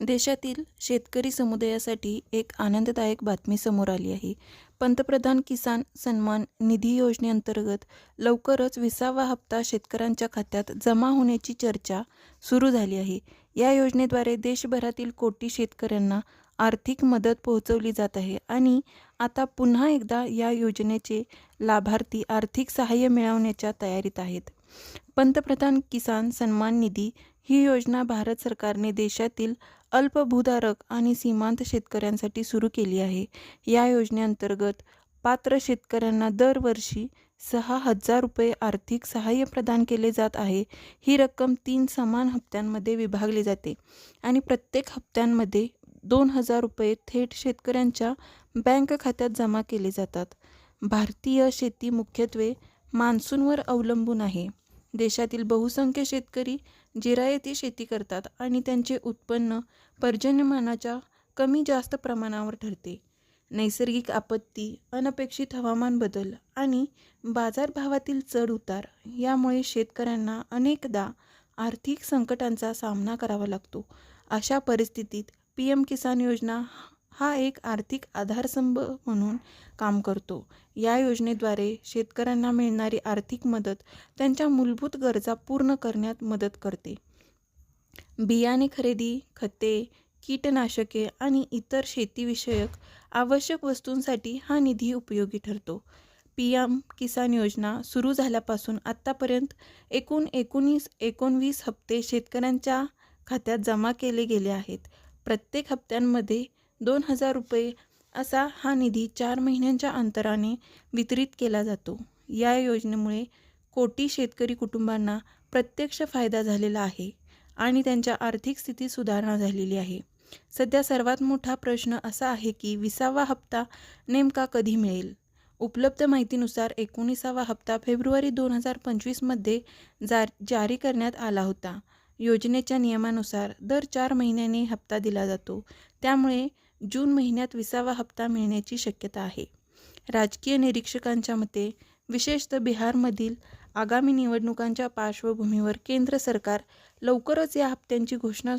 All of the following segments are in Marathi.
देशातील शेतकरी समुदायासाठी एक आनंददायक बातमी समोर आली आहे. पंतप्रधान किसान सन्मान निधी योजनेअंतर्गत लवकरच विसावा हप्ता शेतकऱ्यांच्या खात्यात जमा होण्याची चर्चा सुरू झाली आहे. या योजनेद्वारे देशभरातील कोटी शेतकऱ्यांना आर्थिक मदत पोहोचवली जात आहे आणि आता पुन्हा एकदा या योजनेचे लाभार्थी आर्थिक सहाय्य मिळवण्याच्या तयारीत आहेत. पंतप्रधान किसान सन्मान निधी ही योजना भारत सरकारने देशातील अल्पभूधारक आणि सीमांत शेतकऱ्यांसाठी सुरू केली आहे. या योजनेअंतर्गत पात्र शेतकऱ्यांना दरवर्षी सहा हजार रुपये आर्थिक सहाय्य प्रदान केले जात आहे. ही रक्कम तीन समान हप्त्यांमध्ये विभागली जाते आणि प्रत्येक हप्त्यांमध्ये दोन हजार रुपये थेट शेतकऱ्यांच्या बँक खात्यात जमा केले जातात. भारतीय शेती मुख्यत्वे मान्सूनवर अवलंबून आहे. देशातील बहुसंख्य शेतकरी जिरायती शेती करतात आणि त्यांचे उत्पन्न पर्जन्यमानाच्या कमी जास्त प्रमाणावर ठरते. नैसर्गिक आपत्ती अनपेक्षित हवामान बदल आणि बाजारभावातील चढ उतार यामुळे शेतकऱ्यांना अनेकदा आर्थिक संकटांचा सामना करावा लागतो. अशा परिस्थितीत पी एम किसान योजना हा एक आर्थिक आधारस्तंभ म्हणून काम करतो. या योजनेद्वारे शेतकऱ्यांना मिळणारी आर्थिक मदत त्यांच्या मूलभूत गरजा पूर्ण करण्यात मदत करते. बियाणे खरेदी खते कीटनाशके आणि इतर शेतीविषयक आवश्यक वस्तूंसाठी हा निधी उपयोगी ठरतो. पी एम किसान योजना सुरू झाल्यापासून आत्तापर्यंत एकूण एकोणीस एकोणवीस हप्ते शेतकऱ्यांच्या खात्यात जमा केले गेले आहेत. प्रत्येक हप्त्यांमध्ये दोन हजार रुपये असा हा निधी चार महिन्यांच्या अंतराने वितरित केला जातो. या योजनेमुळे कोटी शेतकरी कुटुंबांना प्रत्यक्ष फायदा झालेला आहे आणि त्यांच्या आर्थिक स्थितीत सुधारणा झालेली आहे. सध्या सर्वात मोठा प्रश्न असा आहे की विसावा हप्ता नेमका कधी मिळेल? उपलब्ध माहितीनुसार एकोणीसावा हप्ता फेब्रुवारी दोन हजार पंचवीसमध्ये जार जारी करण्यात आला होता. योजनेच्या नियमानुसार दर चार महिन्याने हप्ता दिला जातो. त्यामुळे जून महिन्यात विसावा हप्ता मिळण्याची शक्यता आहे. राजकीय निरीक्षकांच्या मते विशेषतः बिहारमधील आगामी निवडणुकांच्या पार्श्वभूमीवर केंद्र सरकार लवकरच या हप्त्यांची घोषणा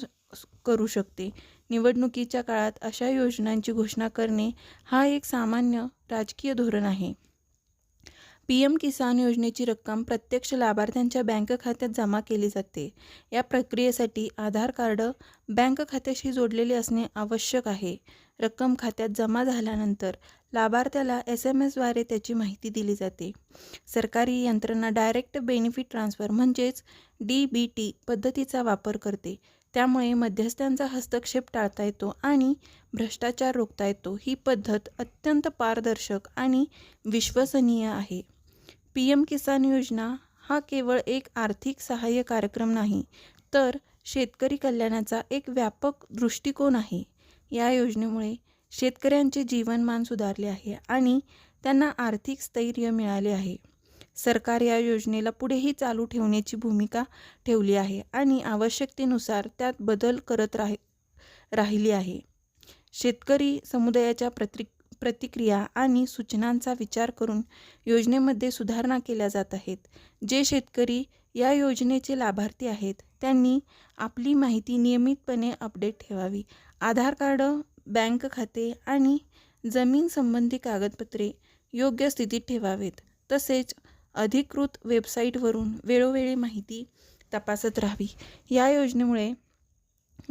करू शकते. निवडणुकीच्या काळात अशा योजनांची घोषणा करणे हा एक सामान्य राजकीय धोरण आहे. पी एम किसान योजनेची रक्कम प्रत्यक्ष लाभार्थ्यांच्या बँक खात्यात जमा केली जाते. या प्रक्रियेसाठी आधार कार्ड बँक खात्याशी जोडलेले असणे आवश्यक आहे. रक्कम खात्यात जमा झाल्यानंतर लाभार्थ्याला एस एम एसद्वारे त्याची माहिती दिली जाते. सरकारी यंत्रणा डायरेक्ट बेनिफिट ट्रान्सफर म्हणजेच डी बी टी पद्धतीचा वापर करते. त्यामुळे मध्यस्थांचा हस्तक्षेप टाळता येतो आणि भ्रष्टाचार रोखता येतो. ही पद्धत अत्यंत पारदर्शक आणि विश्वसनीय आहे. पी एम किसान योजना हा केवळ एक आर्थिक सहाय्य कार्यक्रम नाही तर शेतकरी कल्याणाचा एक व्यापक दृष्टिकोन आहे. या योजनेमुळे शेतकऱ्यांचे जीवनमान सुधारले आहे आणि त्यांना आर्थिक स्थैर्य मिळाले आहे. सरकार या योजनेला पुढेही चालू ठेवण्याची भूमिका ठेवली आहे आणि आवश्यकतेनुसार त्यात बदल करत राहि राहिली आहे. शेतकरी समुदायाच्या प्रति प्रतिक्रिया आणि सूचनांचा विचार करून योजनेमध्ये सुधारणा केल्या जात आहेत. जे शेतकरी या योजनेचे लाभार्थी आहेत त्यांनी आपली माहिती नियमितपणे अपडेट ठेवावी. आधार कार्ड बँक खाते आणि जमीन संबंधी कागदपत्रे योग्य स्थितीत ठेवावेत. तसेच अधिकृत वेबसाईटवरून वेळोवेळी माहिती तपासत राहावी. या योजनेमुळे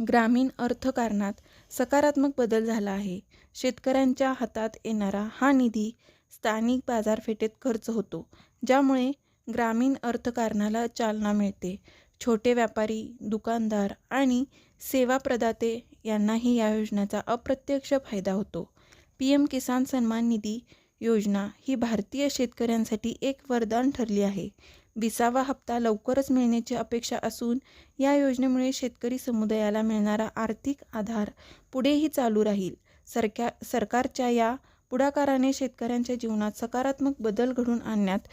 ग्रामीण अर्थकारणात सकारात्मक बदल झाला आहे. शेतकऱ्यांच्या हातात येणारा हा निधी स्थानिक बाजारपेठेत खर्च होतो ज्यामुळे ग्रामीण अर्थकारणाला चालना मिळते. छोटे व्यापारी दुकानदार आणि सेवा प्रदाते यांनाही या योजनेचा अप्रत्यक्ष फायदा होतो. पी एम किसान सन्मान निधी योजना ही भारतीय शेतकऱ्यांसाठी एक वरदान ठरली आहे. विसावा हप्ता लवकरच मिळण्याची अपेक्षा असून या योजनेमुळे शेतकरी समुदायाला मिळणारा आर्थिक आधार पुढेही चालू राहील. सरक्या सरकारच्या या पुढाकाराने शेतकऱ्यांच्या जीवनात सकारात्मक बदल घडून आणण्यात